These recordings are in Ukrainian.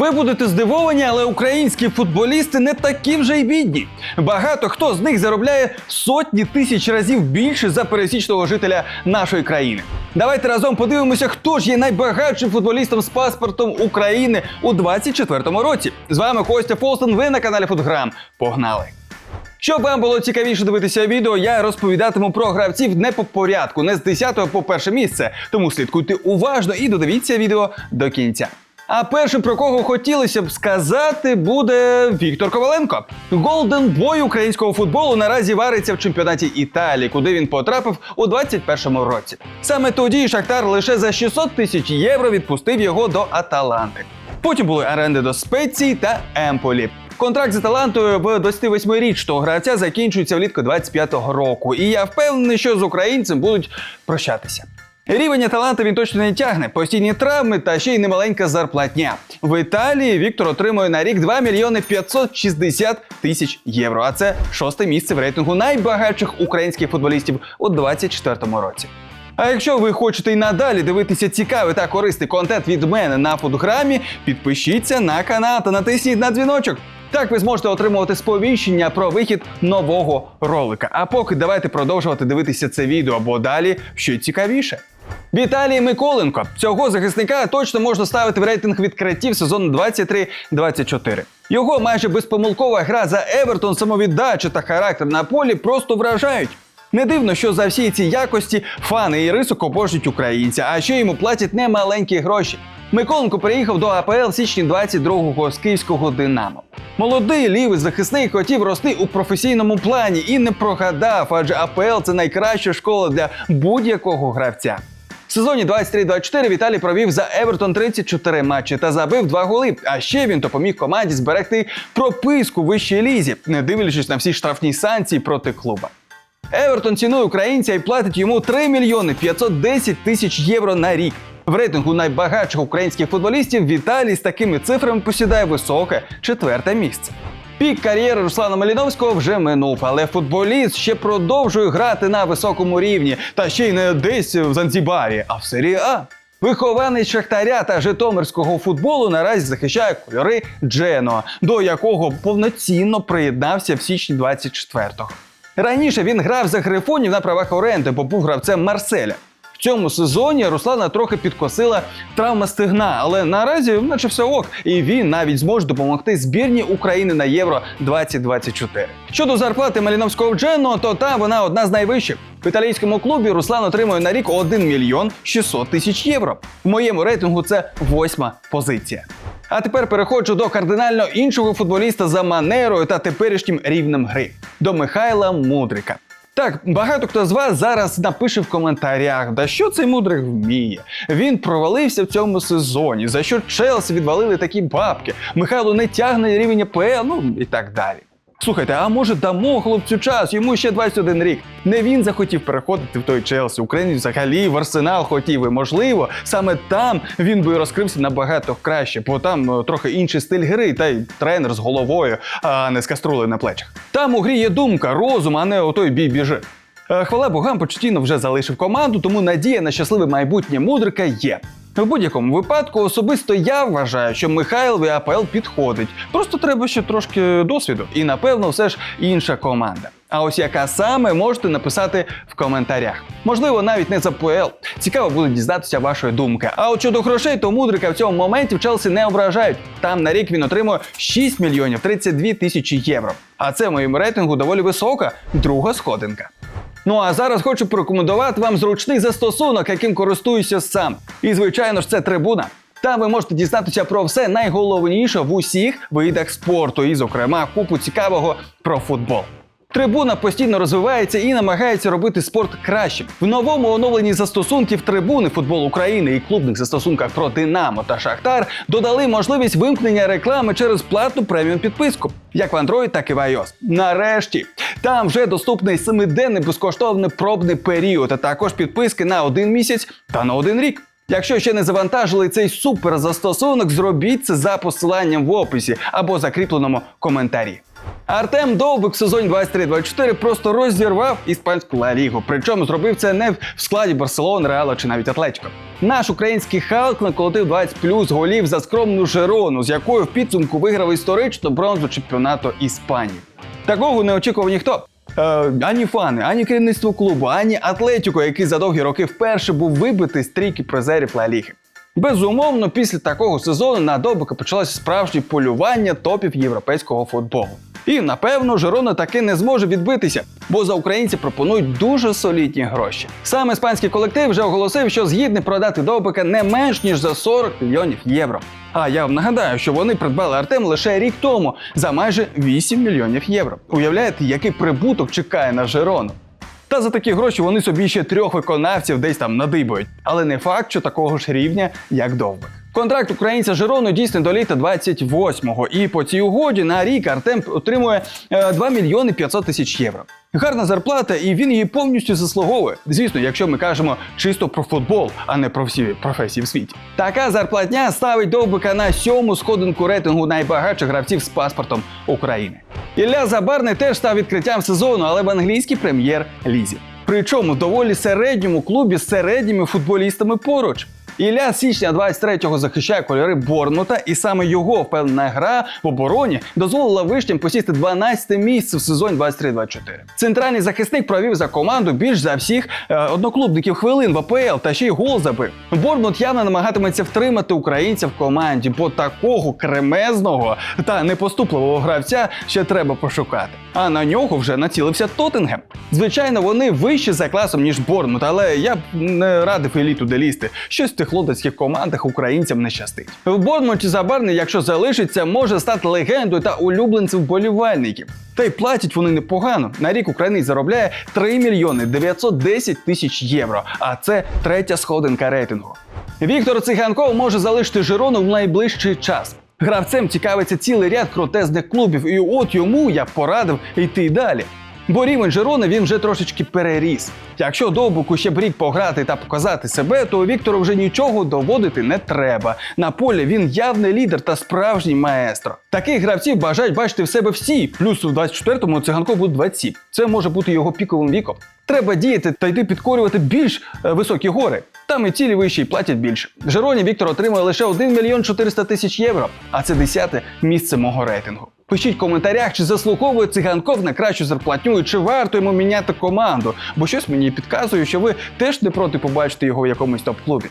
Ви будете здивовані, але українські футболісти не такі вже й бідні. Багато хто з них заробляє сотні тисяч разів більше за пересічного жителя нашої країни. Давайте разом подивимося, хто ж є найбагатшим футболістом з паспортом України у 24-му році. З вами Костя Фолстон. Ви на каналі Футграм. Погнали! Щоб вам було цікавіше дивитися відео, я розповідатиму про гравців не по порядку, не з 10 по перше місце. Тому слідкуйте уважно і додивіться відео до кінця. А першим, про кого хотілося б сказати, буде Віктор Коваленко. Голден бой українського футболу наразі вариться в чемпіонаті Італії, куди він потрапив у 21-му році. Саме тоді Шахтар лише за 600 тисяч євро відпустив його до Аталанти. Потім були оренди до Спеції та Емполі. Контракт з Аталантою в 28-річного гравця закінчується влітку 25-го року, і я впевнений, що з українцем будуть прощатися. Рівень Аталанти він точно не тягне, постійні травми та ще й немаленька зарплатня. В Італії Віктор отримує на рік 2 мільйони 560 тисяч євро. А це шосте місце в рейтингу найбагатших українських футболістів у 24-му році. А якщо ви хочете й надалі дивитися цікавий та корисний контент від мене на фотограмі, підпишіться на канал та натисніть на дзвіночок. Так ви зможете отримувати сповіщення про вихід нового ролика. А поки давайте продовжувати дивитися це відео, бо далі ще цікавіше. Віталій Миколенко. Цього захисника точно можна ставити в рейтинг відкриттів сезону 23-24. Його майже безпомилкова гра за Евертон, самовіддача та характер на полі просто вражають. Не дивно, що за всі ці якості фани і рисок обожнюють українця, а ще йому платять немаленькі гроші. Миколенко приїхав до АПЛ в січні 22-го з київського Динамо. Молодий лівий захисник хотів рости у професійному плані і не прогадав, адже АПЛ це найкраща школа для будь-якого гравця. В сезоні 23-24 Віталій провів за Евертон 34 матчі та забив два голи. А ще він допоміг команді зберегти прописку в вищій лізі, не дивлячись на всі штрафні санкції проти клуба. Евертон цінує українця і платить йому 3 мільйони 510 тисяч євро на рік. В рейтингу найбагатших українських футболістів Віталій з такими цифрами посідає високе четверте місце. Пік кар'єри Руслана Маліновського вже минув, але футболіст ще продовжує грати на високому рівні, та ще й не десь в Занзібарі, а в серії А. Вихованець Шахтаря та Житомирського футболу наразі захищає кольори Джено, до якого повноцінно приєднався в січні 24-го. Раніше він грав за грифонів на правах оренди, бо був гравцем Марселя. Цьому сезоні Руслана трохи підкосила травма стегна, але наразі, наче все ок, і він навіть зможе допомогти збірні України на Євро 2024. Щодо зарплати Маліновського Джено, то там вона одна з найвищих. В італійському клубі Руслан отримує на рік 1 мільйон 600 тисяч євро. В моєму рейтингу це восьма позиція. А тепер переходжу до кардинально іншого футболіста за манерою та теперішнім рівнем гри до Михайла Мудрика. Так, багато хто з вас зараз напише в коментарях, да що цей мудрик вміє. Він провалився в цьому сезоні, за що Челсі відвалили такі бабки. Михайло не тягне рівень АПЛ, ну і так далі. Слухайте, а може дамо хлопцю час? Йому ще 21 рік. Не він захотів переходити в той Челсі. Українець взагалі в арсенал хотів. І можливо, саме там він би розкрився набагато краще, бо там е, трохи інший стиль гри, та й тренер з головою, а не з каструлею на плечах. Там у грі є думка, розум, а не отой бій біжи. Е, Хвала богам, Почтіно вже залишив команду, тому надія на щасливе майбутнє мудрика є. В будь-якому випадку особисто я вважаю, що Михайлові АПЛ підходить. Просто треба ще трошки досвіду, і напевно все ж інша команда. А ось яка саме можете написати в коментарях. Можливо, навіть не з АПЛ. Цікаво буде дізнатися вашої думки. А от щодо грошей, то мудрика в цьому моменті в Челсі не ображають. Там на рік він отримує 6 мільйонів 32 тисячі євро. А це в моєму рейтингу доволі висока, друга сходинка. Ну а зараз хочу порекомендувати вам зручний застосунок, яким користуюся сам. І звичайно ж, це трибуна. Там ви можете дізнатися про все найголовніше в усіх видах спорту, і, зокрема, купу цікавого про футбол. Трибуна постійно розвивається і намагається робити спорт кращим. В новому оновленні застосунків трибуни футбол України і клубних застосунках про Динамо та Шахтар додали можливість вимкнення реклами через платну преміум підписку, як в Android, так і в iOS. Нарешті там вже доступний семиденний безкоштовний пробний період, а також підписки на один місяць та на один рік. Якщо ще не завантажили цей супер застосунок, зробіть це за посиланням в описі або закріпленому коментарі. Артем Довбик в сезоні 23-24 просто розірвав іспанську Ла Лігу. Причому зробив це не в складі Барселони, Реала чи навіть Атлетіко. Наш український Халк наколотив 20 плюс голів за скромну Жерону, з якою в підсумку виграв історичну бронзу чемпіонату Іспанії. Такого не очікував ніхто. Е, ані фани, ані керівництво клубу, ані Атлетіко, який за довгі роки вперше був вибитий з трійки призерів Ла Ліги. Безумовно, після такого сезону на Довбика почалося справжнє полювання топів європейського футболу. І напевно Жерона таки не зможе відбитися, бо за українці пропонують дуже солідні гроші. Сам іспанський колектив вже оголосив, що згідний продати Довбика не менш ніж за 40 мільйонів євро. А я вам нагадаю, що вони придбали Артем лише рік тому за майже 8 мільйонів євро. Уявляєте, який прибуток чекає на Жерону? Та за такі гроші вони собі ще трьох виконавців десь там надибають. Але не факт, що такого ж рівня, як Довбик. Контракт українця Жирону дійсний до літа 28-го, і по цій угоді на рік Артем отримує е, 2 мільйони 500 тисяч євро. Гарна зарплата, і він її повністю заслуговує. Звісно, якщо ми кажемо чисто про футбол, а не про всі професії в світі. Така зарплатня ставить Довбика на сьому сходинку рейтингу найбагатших гравців з паспортом України. Ілля Забарний теж став відкриттям сезону, але в англійській прем'єр-лізі. Причому доволі середньому клубі з середніми футболістами поруч. Ілля січня 23-го захищає кольори Борнмута, і саме його впевнена гра в обороні дозволила вишням посісти 12 місце в сезоні 23-24. Центральний захисник провів за команду більш за всіх е, одноклубників хвилин в АПЛ та ще й гол забив. Борнмут явно намагатиметься втримати українця в команді, бо такого кремезного та непоступливого гравця ще треба пошукати. А на нього вже націлився Тоттенгем. Звичайно, вони вищі за класом, ніж Борнмут, але я б не радив еліту де лізти. Щось в тих лондонських командах українцям не щастить. В Борнмуті Забарний, якщо залишиться, може стати легендою та улюбленцем вболівальників. Та й платять вони непогано. На рік українець заробляє 3 мільйони 910 тисяч євро. А це третя сходинка рейтингу. Віктор Циганков може залишити Жирону в найближчий час. Гравцем цікавиться цілий ряд крутезних клубів, і от йому я порадив йти далі. Бо рівень Жирони він вже трошечки переріс. Якщо Довбуку ще б рік пограти та показати себе, то Віктору вже нічого доводити не треба. На полі він явний лідер та справжній маестро. Таких гравців бажають бачити в себе всі. Плюс у 24-му циганку буде 27. Це може бути його піковим віком. Треба діяти та йти підкорювати більш е, високі гори. Там і цілі вищі і платять більше. В Жироні Віктор отримує лише 1 мільйон 400 тисяч євро, а це десяте місце мого рейтингу. Пишіть в коментарях, чи заслуговує циганков на кращу зарплатню і чи варто йому міняти команду, бо щось мені підказує, що ви теж не проти побачити його в якомусь топ-клубі.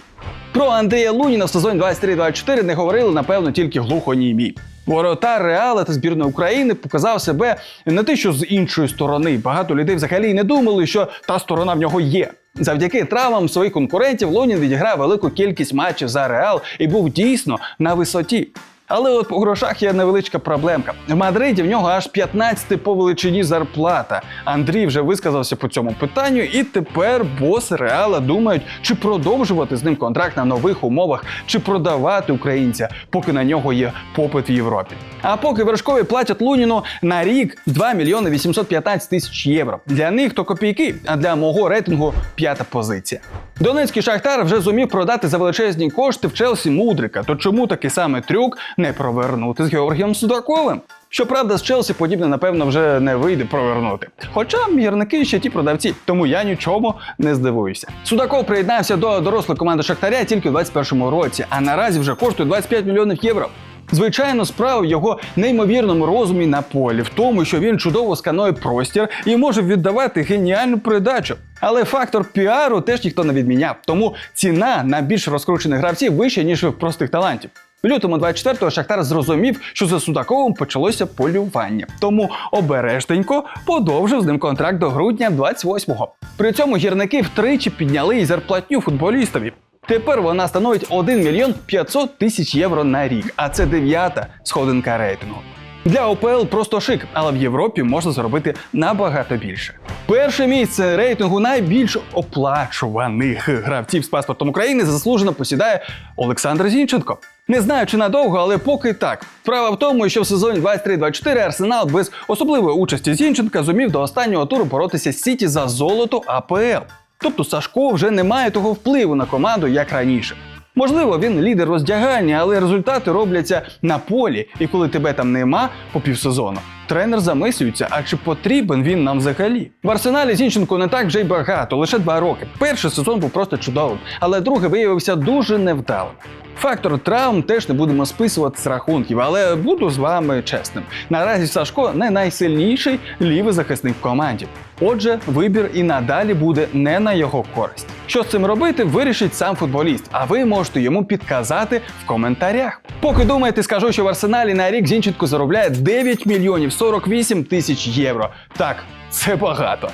Про Андрія Луніна в сезоні 23-24 не говорили, напевно, тільки глухонімі. Воротар Реала та збірної України показав себе не те, що з іншої сторони. Багато людей взагалі не думали, що та сторона в нього є. Завдяки травмам своїх конкурентів Лунін відіграв велику кількість матчів за Реал і був дійсно на висоті. Але от по грошах є невеличка проблемка. В Мадриді в нього аж 15 по величині зарплата. Андрій вже висказався по цьому питанню, і тепер боси Реала думають, чи продовжувати з ним контракт на нових умовах, чи продавати українця, поки на нього є попит в Європі. А поки вершкові платять Луніну на рік 2 мільйони 815 тисяч євро. Для них то копійки, а для мого рейтингу п'ята позиція. Донецький шахтар вже зумів продати за величезні кошти в Челсі Мудрика. То чому такий самий трюк не провернути з Георгієм Судаковим? Щоправда, з Челсі подібне, напевно, вже не вийде провернути. Хоча гірники ще ті продавці, тому я нічому не здивуюся. Судаков приєднався до дорослої команди Шахтаря тільки у 21-му році, а наразі вже коштує 25 мільйонів євро. Звичайно, справа в його неймовірному розумі на полі, в тому, що він чудово сканує простір і може віддавати геніальну передачу. Але фактор піару теж ніхто не відміняв, тому ціна на більш розкручених гравців вища, ніж в простих талантів. В лютому 24-го Шахтар зрозумів, що за Судаковим почалося полювання. Тому обережненько подовжив з ним контракт до грудня 28-го. При цьому гірники втричі підняли і зарплатню футболістові. Тепер вона становить 1 мільйон 500 тисяч євро на рік, а це дев'ята сходинка рейтингу. Для ОПЛ просто шик, але в Європі можна заробити набагато більше. Перше місце рейтингу найбільш оплачуваних гравців з паспортом України заслужено посідає Олександр Зінченко. Не знаю, чи надовго, але поки так. Справа в тому, що в сезоні 23-24 Арсенал без особливої участі Зінченка зумів до останнього туру боротися з Сіті за золото АПЛ. Тобто Сашко вже не має того впливу на команду, як раніше. Можливо, він лідер роздягання, але результати робляться на полі, і коли тебе там нема по півсезону, тренер замислюється, а чи потрібен він нам взагалі? В арсеналі Зінченко не так вже й багато, лише два роки. Перший сезон був просто чудовим, але другий виявився дуже невдалим. Фактор травм теж не будемо списувати з рахунків, але буду з вами чесним. Наразі Сашко не найсильніший лівий захисник в команді. Отже, вибір і надалі буде не на його користь. Що з цим робити, вирішить сам футболіст, а ви можете йому підказати в коментарях. Поки думаєте, скажу, що в арсеналі на рік Зінченко заробляє 9 мільйонів 48 тисяч євро. Так, це багато.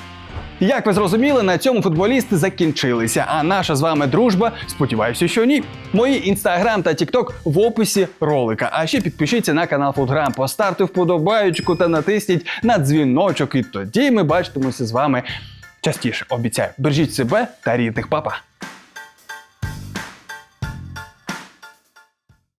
Як ви зрозуміли, на цьому футболісти закінчилися, а наша з вами дружба, сподіваюся, що ні. Мої інстаграм та тікток в описі ролика. А ще підпишіться на канал Футграм, поставте вподобаючку та натисніть на дзвіночок, і тоді ми бачитимося з вами частіше. Обіцяю, бережіть себе та рідних, папа.